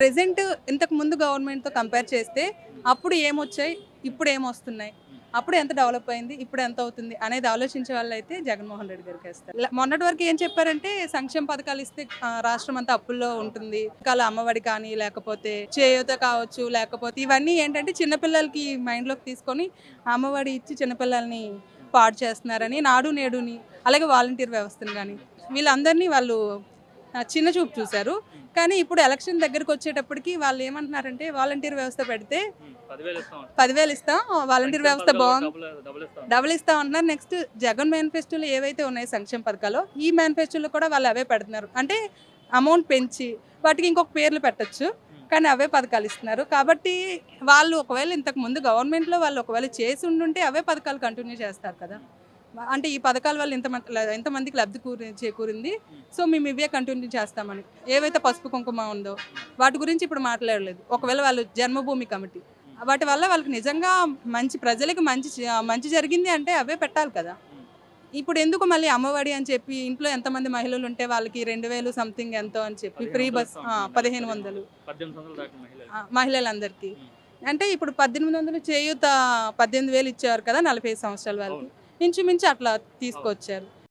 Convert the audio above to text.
Present ఇంతకు ముందు గవర్నమెంట్తో compare చేస్తే అప్పుడు ఏమొచ్చాయి? ఇప్పుడు ఏమొస్తున్నాయి? అప్పుడు ఎంత డెవలప్ అయింది? ఇప్పుడు ఎంత అవుతుంది? అనేది ఆలోచించే వాళ్ళు అయితే జగన్మోహన్ రెడ్డి గారికి వేస్తారు. మొన్నటి వరకు ఏం చెప్పారంటే సంక్షేమ పథకాలు ఇస్తే రాష్ట్రం అంతా అప్పుల్లో ఉంటుంది. కాల అమ్మఒడి కానీ లేకపోతే చేయూత కావచ్చు లేకపోతే ఇవన్నీ ఏంటంటే చిన్నపిల్లలకి మైండ్లోకి తీసుకొని అమ్మఒడి ఇచ్చి చిన్నపిల్లల్ని పాడు చేస్తున్నారని నాడు నేడుని అలాగే వాలంటీర్ వ్యవస్థను కానీ వీళ్ళందరినీ వాళ్ళు చిన్న చూపు చూశారు. కానీ ఇప్పుడు ఎలక్షన్ దగ్గరకు వచ్చేటప్పటికి వాళ్ళు ఏమంటున్నారంటే వాలంటీర్ వ్యవస్థ పెడితే పదివేలు ఇస్తాం. వాలంటీర్ వ్యవస్థ బాగుంది డబుల్ ఇస్తా. ఉన్నారు నెక్స్ట్ జగన్ మేనిఫెస్టోలో ఏవైతే ఉన్నాయో సంక్షేమ పథకాలు ఈ మేనిఫెస్టోలో కూడా వాళ్ళు అవే పెడుతున్నారు. అంటే అమౌంట్ పెంచి వాటికి ఇంకొక పేర్లు పెట్టొచ్చు కానీ అవే పథకాలు ఇస్తున్నారు. కాబట్టి వాళ్ళు ఒకవేళ ఇంతకు ముందు గవర్నమెంట్లో వాళ్ళు ఒకవేళ చేసి ఉండుంటే అవే పథకాలు కంటిన్యూ చేస్తారు కదా. అంటే ఈ పథకాల వల్ల ఇంతమంది ఎంతమందికి లబ్ధి కూరి చేకూరింది. సో మేము ఇవే కంటిన్యూ చేస్తామని. ఏవైతే పసుపు కుంకుమ ఉందో వాటి గురించి ఇప్పుడు మాట్లాడలేదు. ఒకవేళ వాళ్ళు జన్మభూమి కమిటీ. వాటి వల్ల వాళ్ళకి నిజంగా మంచి ప్రజలకు మంచి మంచి జరిగింది అంటే అవే పెట్టాలి కదా. ఇప్పుడు ఎందుకు మళ్ళీ అమ్మఒడి అని చెప్పి ఇంట్లో ఎంతమంది మహిళలు ఉంటే వాళ్ళకి రెండు వేలు సంథింగ్ ఎంతో అని చెప్పి ఫ్రీ బస్ పదిహేను వందలు. మహిళలందరికీ. అంటే ఇప్పుడు పద్దెనిమిది వందలు చేయూత పద్దెనిమిది వేలు ఇచ్చారు కదా నలభై ఐదు సంవత్సరాల వాళ్ళకి. ఇంచుమించు అట్లా తీసుకొచ్చారు.